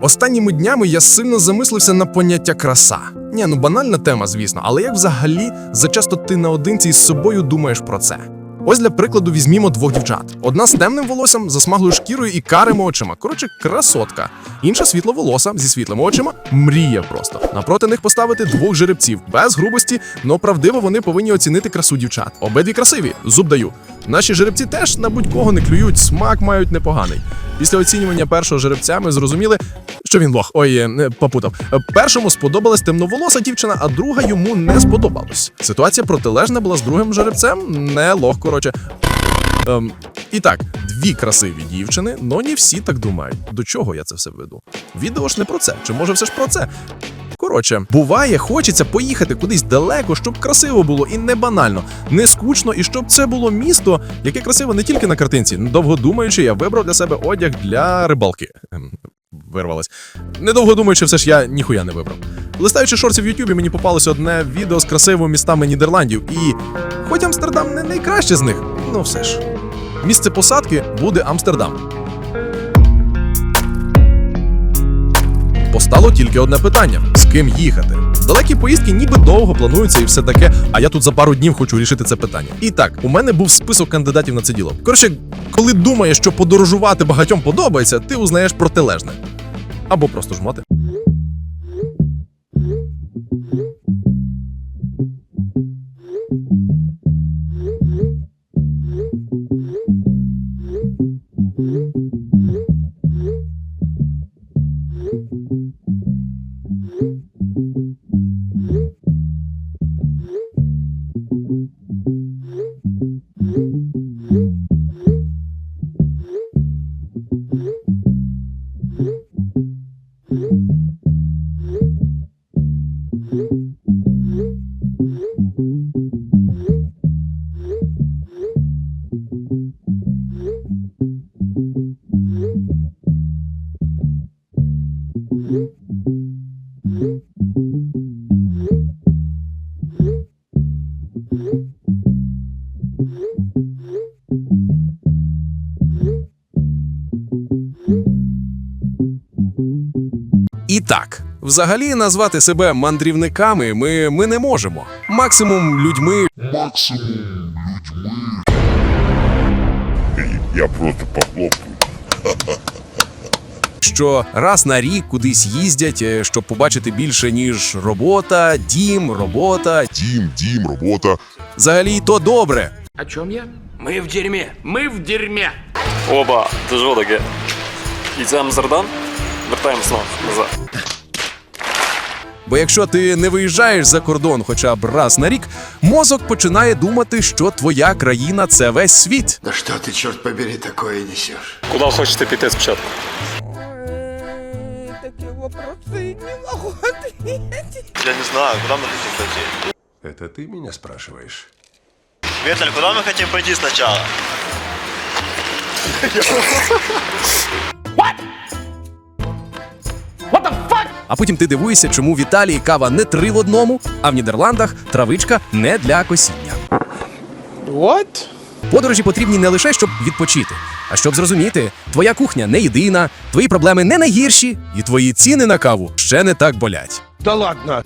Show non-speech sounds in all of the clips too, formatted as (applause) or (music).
Останніми днями я сильно замислився на поняття краса. Ні, ну банальна тема, звісно, але як взагалі зачасто ти наодинці із собою думаєш про це? Ось для прикладу візьмімо двох дівчат: одна з темним волоссям, засмаглою шкірою і карими очима. Коротше, красотка. Інша світловолоса зі світлими очима мрія просто. Напроти них поставити двох жеребців без грубості, но правдиво вони повинні оцінити красу дівчат. Обидві красиві, зуб даю. Наші жеребці теж на будь-кого не клюють, смак мають непоганий. Після оцінювання першого жеребця ми зрозуміли, що він лох. Ой, е, попутав. Е, Першому сподобалась темноволоса дівчина, а друга йому не сподобалось. Ситуація протилежна була з другим жеребцем, не лох, коротше. Ем, і так, дві красиві дівчини, но не всі так думають. До чого я це все веду? Відео ж не про це, чи може все ж про це? Коротше, буває, хочеться поїхати кудись далеко, щоб красиво було і не банально, не скучно, і щоб це було місто, яке красиво не тільки на картинці. Довго думаючи, я вибрав для себе одяг для рибалки. Ем, Вирвалось. Недовго думаючи, все ж я ніхуя не вибрав. Листаючи шорти в Ютубі, мені попалося одне відео з красивими містами Нідерландів, і хоч Амстердам не найкраще з них, ну все ж. Місце посадки буде Амстердам. Постало тільки одне питання: з ким їхати? Далекі поїздки ніби довго плануються і все таке, а я тут за пару днів хочу рішити це питання. І так, у мене був список кандидатів на це діло. Коротше, коли думаєш, що подорожувати багатьом подобається, ти узнаєш протилежне. Або просто жмоти. Взагалі назвати себе мандрівниками ми, ми не можемо. Максимум людьми, Я просто похлопаю. що раз на рік кудись їздять, е, щоб побачити більше, ніж робота, дім, робота. Дім, дім, робота. Взагалі то добре. О чем я? Мы в дерьме. Мы в дерьме. Оба, це ж таке. І це Амстердам? Вертаємось знову назад. Бо якщо ти не виїжджаєш за кордон хоча б раз на рік, мозок починає думати, що твоя країна це весь світ. Да что ты, черт побери, такое несешь? Куди хочете піти спочатку? Ой, Такие вопросы не могу ответить. Я не знаю, куда мы хотим пойти. Это ты меня спрашиваешь? Виталь, куда мы хотим пойти сначала? А потім ти дивуєшся, чому в Італії кава не три в одному, а в Нідерландах травичка не для косіння. What? Подорожі потрібні не лише щоб відпочити, а щоб зрозуміти, твоя кухня не єдина, твої проблеми не найгірші, і твої ціни на каву ще не так болять. Да ладно.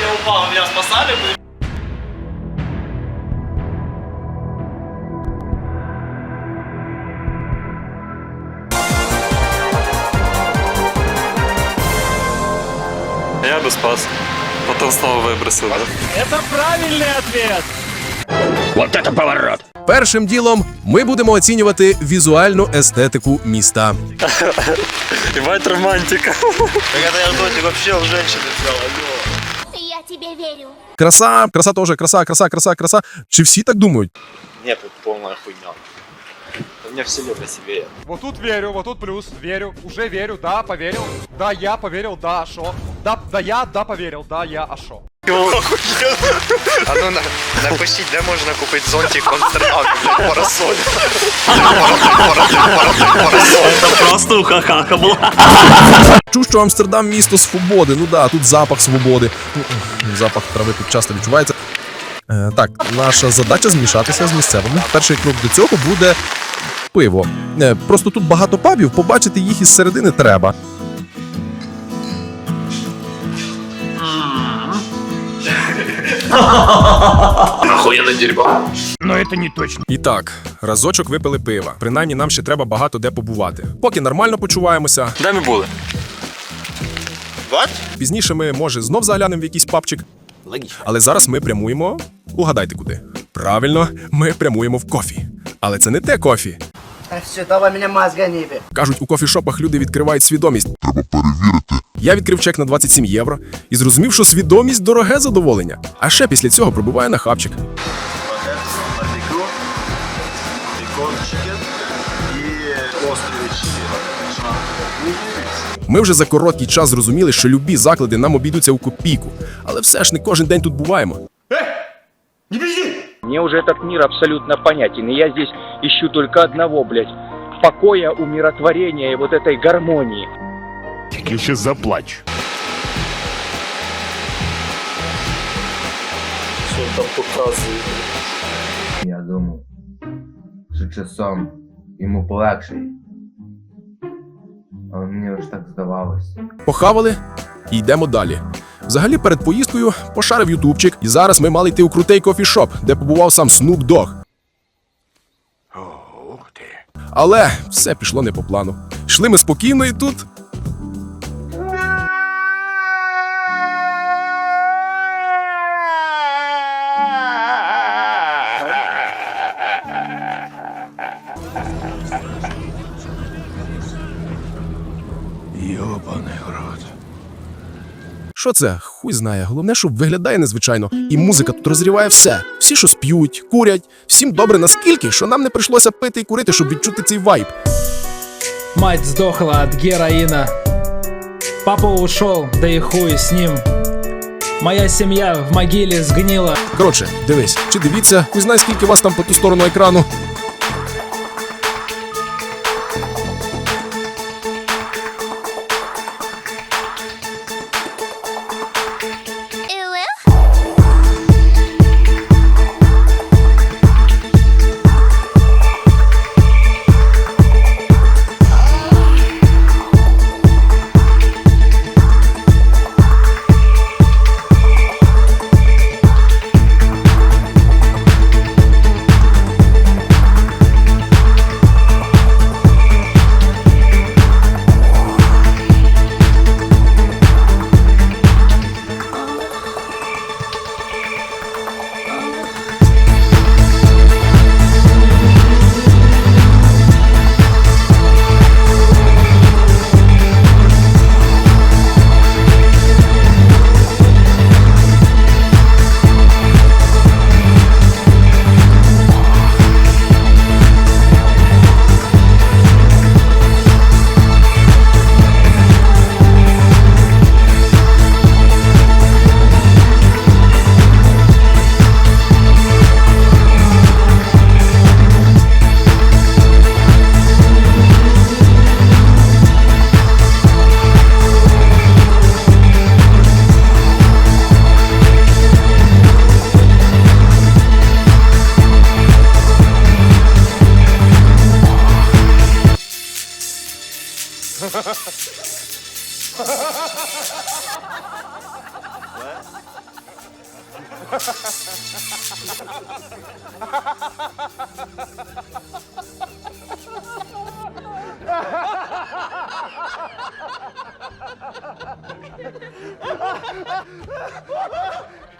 Я упав, меня спасали? Я би спас. Потім знову вибросив. Да? Першим ділом ми будемо оцінювати візуальну естетику міста. Івать романтика. Так это я дотик вообще у женщины взял, алло. Я тебе верю. Краса, краса теж, краса, краса, краса, краса. Чи всі так думають? Нет, это полная хуйня. У меня все по себе. Вот тут верю, вот тут плюс, верю, уже верю, да, поверил, да, я поверил, да, а шо? Да, да, я, да, поверил, да, я, а шо? А ну на, напишіть, де можна купити зонтик в Амстердамі, блядь, парасоль. Просто ха-ха була. Чув, що Амстердам місто свободи. Ну да, тут запах свободи. Ну, Запах трави тут часто відчувається. Е, так, наша задача змішатися з місцевими. Перший крок до цього буде пиво. Е, просто тут багато пабів, побачити їх із середини треба. Охуєнне дерьмо. Ну це не точно. І так, разочок випили пива. Принаймні нам ще треба багато де побувати. Поки нормально почуваємося. Де ми були? What? Пізніше ми, може, знов заглянемо в якийсь папчик. Але зараз ми прямуємо. Угадайте куди. Правильно, ми прямуємо в кофі. Але це не те кофі. Все, давай меня мозга не. Кажуть, у кофішопах люди відкривають свідомість. Треба перевірити. Я відкрив чек на 27 євро і зрозумів, що свідомість дороге задоволення. А ще після цього пробуваю на хапчик. Ми вже за короткий час зрозуміли, що любі заклади нам обійдуться у копійку. Але все ж не кожен день тут буваємо. Мне уже этот мир абсолютно понятен, и я здесь ищу только одного, блядь, покоя, умиротворения и вот этой гармонии. Я ще заплачу. Що там показує? Я думав, що часом йому полегшає. Але мені вже так здавалось. Похавали і йдемо далі. Взагалі, перед поїздкою пошарив ютубчик, і зараз ми мали йти у крутий кофішоп, де побував сам Snoop Dogg. Але все пішло не по плану. Йшли ми спокійно і тут. Що це? Хуй знає. Головне, що виглядає незвичайно. І музика тут розріває все. Всі щось п'ють, курять. Всім добре наскільки, що нам не прийшлося пити і курити, щоб відчути цей вайб. Мать сдохла от героина. Папа ушел, да и хуй с ним. Моя семья в могиле сгнила. Коротше, дивись, чи дивіться, хуй знає, скільки вас там по ту сторону екрану.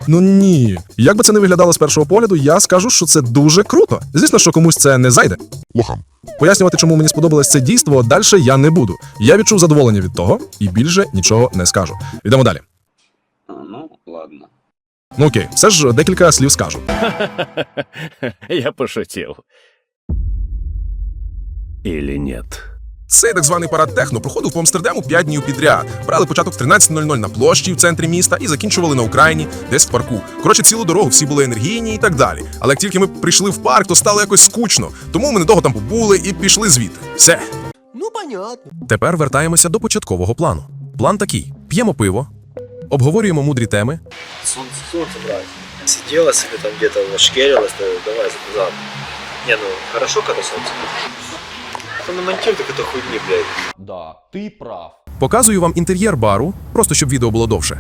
Ну ні. Як би це не виглядало з першого погляду, я скажу, що це дуже круто. Звісно, що комусь це не зайде. Лохам. Пояснювати, чому мені сподобалось це дійство, далі я не буду. Я відчув задоволення від того і більше нічого не скажу. Йдемо далі. Ну, ладно. Ну окей, все ж декілька слів скажу. (laughs) Я пошутил. Или нет? Цей так званий парад техно проходив по Амстердаму 5 днів підряд. Брали початок в 13.00 на площі в центрі міста і закінчували на Україні, десь в парку. Коротше, цілу дорогу всі були енергійні і так далі. Але як тільки ми прийшли в парк, то стало якось скучно. Тому ми недовго там побули і пішли звідти. Все. Ну, понятно. Тепер вертаємося до початкового плану. План такий: п'ємо пиво, обговорюємо мудрі теми, Солнце, солнце, брат. Сидела себе там где-то, шкерилась, то давай назад. Не, ну, хорошо, когда солнце. Це не мантівка, то хуйні, блядь. Да, ти прав. Показую вам інтер'єр бару, просто щоб відео було довше.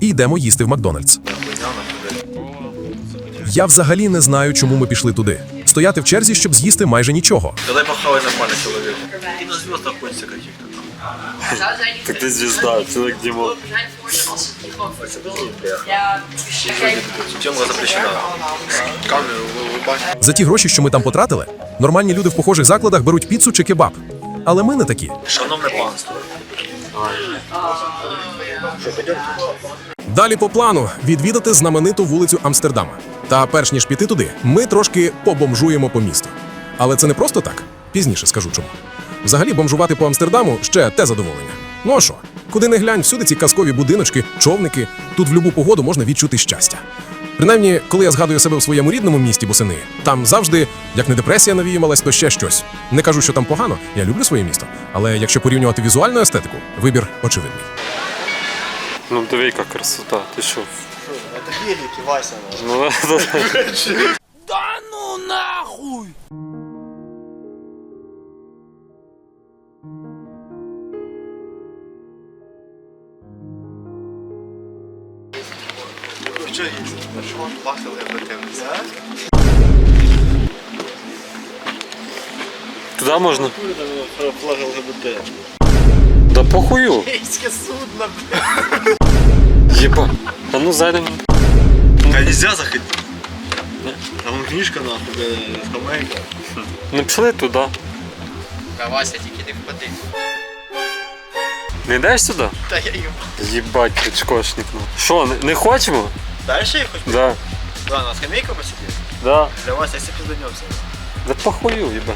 І йдемо їсти в Макдональдс. Я взагалі не знаю, чому ми пішли туди. Стояти в черзі, щоб з'їсти майже нічого. Давай похавай нормально, чоловік. І на зв'язках хочеться каких-то. Так Дімон. Тёмка запрещена. Камеру вырубать. За ті гроші, що ми там потратили, нормальні люди в похожих закладах беруть піцу чи кебаб. Але ми не такі. Шановне панство. Далі по плану відвідати знамениту вулицю Амстердама. Та перш ніж піти туди, ми трошки побомжуємо по місту. Але це не просто так. Пізніше скажу чому. Взагалі, бомжувати по Амстердаму ще те задоволення. Ну а що? Куди не глянь, всюди ці казкові будиночки, човники. Тут в любу погоду можна відчути щастя. Принаймні, коли я згадую себе в своєму рідному місті Босини, там завжди, як не депресія навіювалась, то ще щось. Не кажу, що там погано, я люблю своє місто. Але якщо порівнювати візуальну естетику, вибір очевидний. Ну диви, яка красота. Ти що? Это велики, Вася. Ну, Что есть? Нашел бахал ЛГБТ. туди можна? Флаг ЛГБТ. Да похую. Рейске судно, Єба. А ну зайдемо. А нельзя заходить. Там книжка нахуй, скамейка. Ну пішли туди. Та Вася, тільки не впади. Не йдеш сюди? Та я їм. Єбать, очкошник. ну. Що, не, не хочемо? Дальше их хоть? Да. Да, на скамейку посидеть. Да. Для Вася, если пизданемся. Да похую, єба.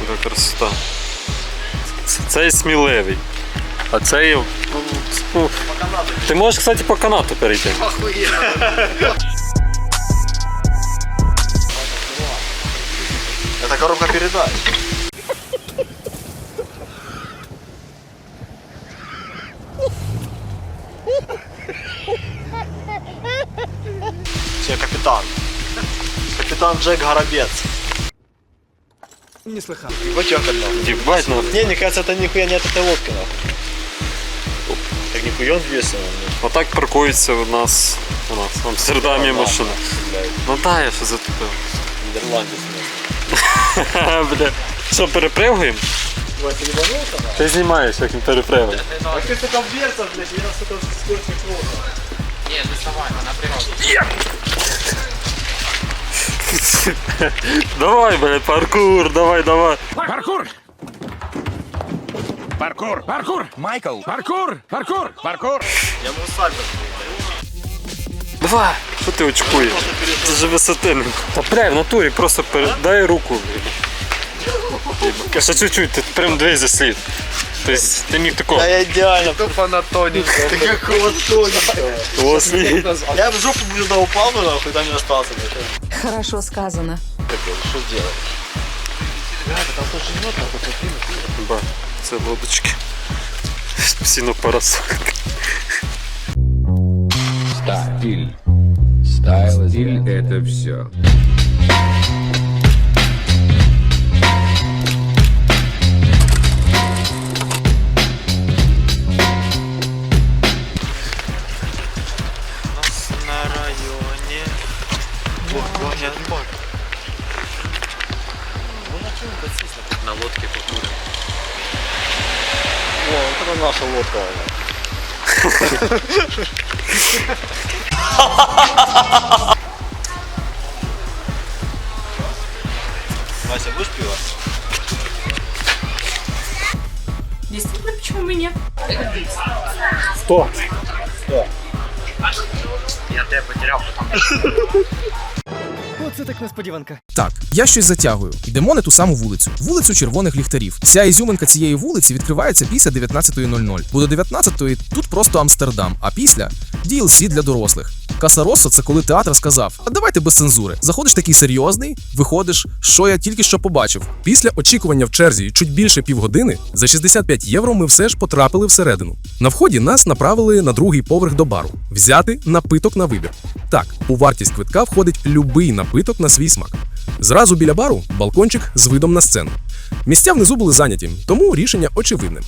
Яка красота. Цей сміливий. А цей. ну, ну, Ти можеш, кстати, по канату перейти. Это коробка передач. Капитан Джек Горобец. Не слыхал. Вот нахуй. Єбать, ну. Не, мне кажется, это нихуя не от этой лодки, нахуй. Так нихуя он весело, Отак паркується у нас у нас в Амстердамі машина. блядь. Ну да, я що затупив. Нидерландец. (laughs) Бля. Що, перепригуємо? Вася, ебанулся, нахуй? Ти знімаєш, як ми перепригуємо. А ты, сука, в берцах, блядь, я, сука, сколько плохо. Ні, доставай, вона прямо. Давай, блядь, паркур, давай, давай. Паркур! Паркур! Паркур! Майкл! Паркур! Паркур! Паркур! Я могу сальто. Давай. Що ти очкуєш? Це ж висоти не. Та бля, в натурі просто передай руку. блядь. Ще чуть-чуть, ти прям дві заслід. Тобто ти міг такого. Да я идеально. Тупо на тоненького. Ты какого тоненького? Ослід. Я в жопу бы туда упал бы, нахуй, там не остался. Хорошо сказано. Капец, что делать? Ребята, там тоже мед, надо покинуть. Ба, це лодочки. Сильно поросок. Стиль. Стайл. Стиль – это все. О, вот это наша лодка. (laughs) Вася, будешь пиво? Действительно, почему бы и нет? Я тебя потерял, (laughs) потом. Так, я щось затягую. Йдемо на ту саму вулицю. Вулицю червоних ліхтарів. Ця ізюминка цієї вулиці відкривається після 19.00. Бо до 19.00 тут просто Амстердам, а після DLC для дорослих. Касаросо це коли театр сказав: А давайте без цензури. Заходиш такий серйозний, виходиш, що я тільки що побачив. Після очікування в черзі чуть більше півгодини за 65 євро ми все ж потрапили всередину. На вході нас направили на другий поверх до бару, взяти напиток на вибір. Так, у вартість квитка входить любий напиток на свій смак. Зразу біля бару балкончик з видом на сцену. Місця внизу були зайняті, тому рішення очевидне.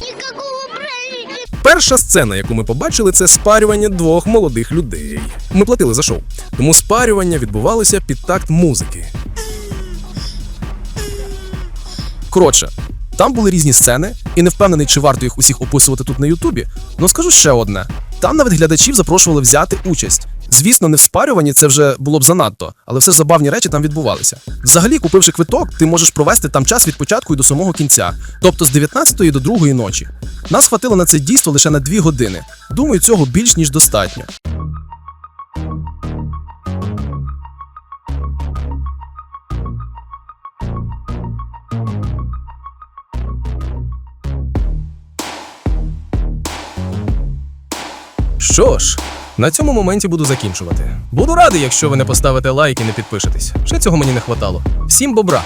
Перша сцена, яку ми побачили, це спарювання двох молодих людей. Ми платили за шоу, тому спарювання відбувалося під такт музики. Коротше, там були різні сцени, і не впевнений, чи варто їх усіх описувати тут на Ютубі. Ну скажу ще одне: там навіть глядачів запрошували взяти участь. Звісно, не в спарюванні це вже було б занадто, але все забавні речі там відбувалися. Взагалі, купивши квиток, ти можеш провести там час від початку і до самого кінця, тобто з 19 до 2 ночі. Нас хватило на це дійство лише на 2 години. Думаю, цього більш ніж достатньо. Що ж, на цьому моменті буду закінчувати. Буду радий, якщо ви не поставите лайк і не підпишетесь. Ще цього мені не хватало. Всім бобра!